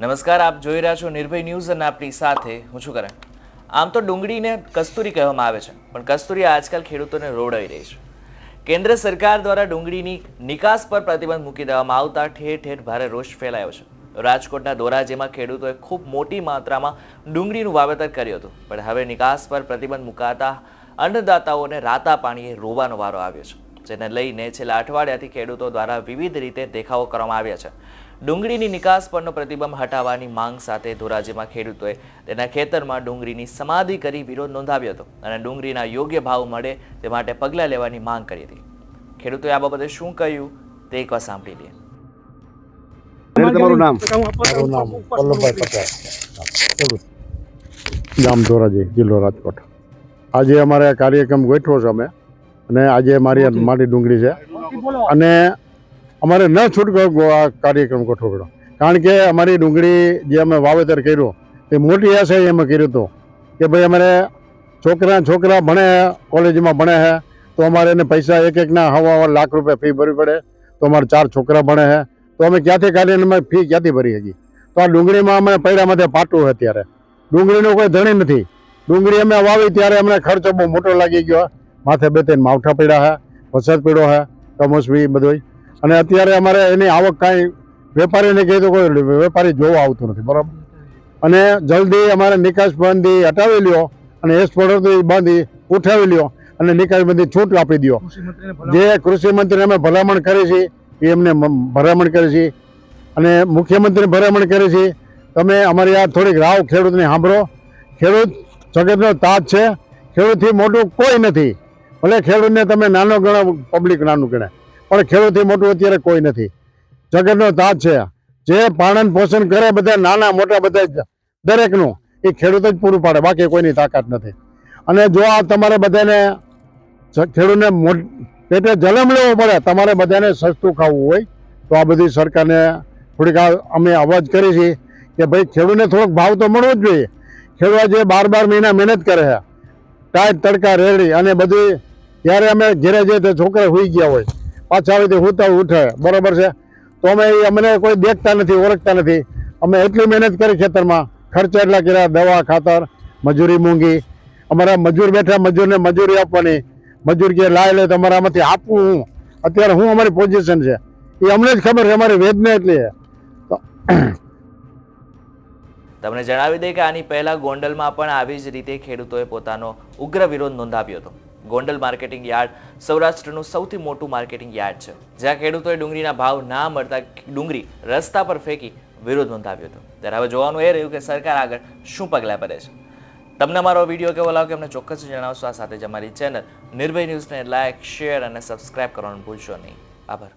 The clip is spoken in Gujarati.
નમસ્કાર, આપ જોઈ રહ્યા છો નિર્ભય ન્યૂઝ અને આપની સાથે હું છું કરણ. આમ તો ડુંગળીને કસ્તુરી કહેવામાં આવે છે, પણ કસ્તુરી આજકાલ ખેડૂતોને રોડાઈ રહી છે. કેન્દ્ર સરકાર દ્વારા ડુંગળીની નિકાસ પર પ્રતિબંધ મૂકી દેવામાં આવતા ઠેર ઠેર ભારે રોષ ફેલાયો છે. રાજકોટના ધોરાજીમાં ખેડૂતોએ ખૂબ મોટી માત્રામાં ડુંગળીનું વાવેતર કર્યું હતું, પણ હવે નિકાસ પર પ્રતિબંધ મુકાતા અન્નદાતાઓને રાતા પાણીએ રોવાનો વારો આવ્યો છે, જેને લઈને છેલ્લા અઠવાડિયાથી ખેડૂતો દ્વારા વિવિધ રીતે દેખાવો કરવામાં આવ્યા છે. ડુંગળીની નિકાસ પરનો પ્રતિબંધ હટાવવાની માંગ સાથે ધોરાજીમાં ખેડૂતોએ તેના ખેતરમાં ડુંગળીની સમાધિ કરી વિરોધ નોંધાવ્યો હતો અને ડુંગળીના યોગ્ય ભાવ મળે તે માટે પગલાં લેવાની માંગ કરી હતી. ખેડૂતોએ આ બાબતે શું કહ્યું તે એકવાર સાંભળી લઈએ. તમારું નામ? મારું નામ વલ્લભભાઈ પટેલ. ખેડૂત. ગામ ધોરાજી જિલ્લો રાજકોટ. આજે અમારે આ કાર્યક્રમ ગોઠવો છે અમે. અને આજે મારી માટી મારી ડુંગળી છે. અને અમારે ન છૂટકો આ કાર્યક્રમ ગોઠવો કારણ કે અમારી ડુંગળી જે અમે વાવેતર કર્યું, એ મોટી આશા અમે કર્યું હતું. કે ભાઈ અમારે છોકરા છોકરા ભણે કોલેજમાં ભણે છે તો અમારે એને પૈસા એક એકના હવા લાખ રૂપિયા ફી ભરવી પડે. તો અમારે ચાર છોકરા ભણે છે તો અમે ક્યાંથી કાઢીને અમે ફી ક્યાંથી ભરી હતી તો આ ડુંગળીમાં અમે પૈડામાંથી પાટું છે અત્યારે ડુંગળીનો કોઈ ધણી નથી. ડુંગળી અમે વાવી ત્યારે અમને ખર્ચો બહુ મોટો લાગી ગયો. માથે બે ત્રણ માવઠા પડ્યા છે વરસાદ પડ્યો છે કમોસમી બધોય. અને અત્યારે અમારે એની આવક કાંઈ વેપારીને કહી તો કોઈ વેપારી જોવા આવતું નથી, બરાબર? અને જલ્દી અમારે નિકાસ બંધી હટાવી લ્યો અને એસ પડતી બાંધી ઉઠાવી લ્યો અને નિકાસ બંધી છૂટ આપી દો જે કૃષિ મંત્રીને અમે ભલામણ કરી છે, એ એમને ભલામણ કરી છે. અને મુખ્યમંત્રી ભલામણ કરી છે, તમે અમારી આ થોડીક રાવ ખેડૂતને સાંભળો. ખેડૂત જગતનો તાજ છે, ખેડૂતથી મોટું કોઈ નથી. ભલે ખેડૂતને તમે નાનો ગણો પબ્લિક નાનું ગણે પણ ખેડૂતથી મોટું અત્યારે કોઈ નથી. જગતનો તાજ છે જે પાલન પોષણ કરે બધા નાના મોટા બધા દરેકનું, એ ખેડૂત જ પૂરું પાડે, બાકી કોઈની તાકાત નથી. અને જો આ તમારે બધાને ખેડૂતને પેટે જલમ લેવો પડે, તમારે બધાને સસ્તું ખાવું હોય, તો આ બધી સરકારને થોડીક અમે અવાજ કરી છે કે ભાઈ ખેડૂતને થોડોક ભાવ તો મળવો જ જોઈએ. ખેડૂત જે બાર બાર મહિના મહેનત કરે છે. ટાઈટ તડકા રેડી અને બધી ત્યારે અમે ઘેરે જઈએ તો છોકરા સુઈ ગયા હોય. પાછા આવી તે હુતા ઉઠે. બરોબર છે? તો અમે અમને કોઈ દેખતા નથી, ઓળખતા નથી. અમે એટલી મહેનત કરી ખેતરમાં. ખર્ચા એટલા કર્યા, દવા, ખાતર, મજૂરી, મૂંગી. અમારા મજૂર બેઠા, મજૂરને મજૂરી આપવાની. મજૂર કે લાય લે તમારામાંથી આપવું હું. અત્યારે હું અમારી પોઝિશન છે. એ અમને જ ખબર છે, અમારી વેદના એટલી છે. તમને જણાવી દઈએ કે આની પહેલા ગોંડલમાં પણ આવી જ રીતે ખેડૂતોએ પોતાનો ઉગ્ર વિરોધ નોંધાવ્યો હતો. ગોંડલ માર્કેટિંગ યાર્ડ સૌરાષ્ટ્રનું સૌથી મોટું માર્કેટિંગ યાર્ડ છે. જ્યાં ખેડૂતોએ ડુંગળીના ભાવ ના મળતા ડુંગળી રસ્તા પર ફેંકી વિરોધ નોંધાવ્યો હતો. ત્યારે હવે જોવાનું એ રહ્યું કે સરકાર આગળ શું પગલાં ભરે છે. તમને મારો વીડિયો કેવો લાગ્યો અમને ચોક્કસ જણાવશો. આ સાથે જ અમારી ચેનલ નિર્ભય ન્યૂઝને લાઇક શેર અને સબસ્ક્રાઇબ કરવાનું ભૂલશો નહીં. આભાર.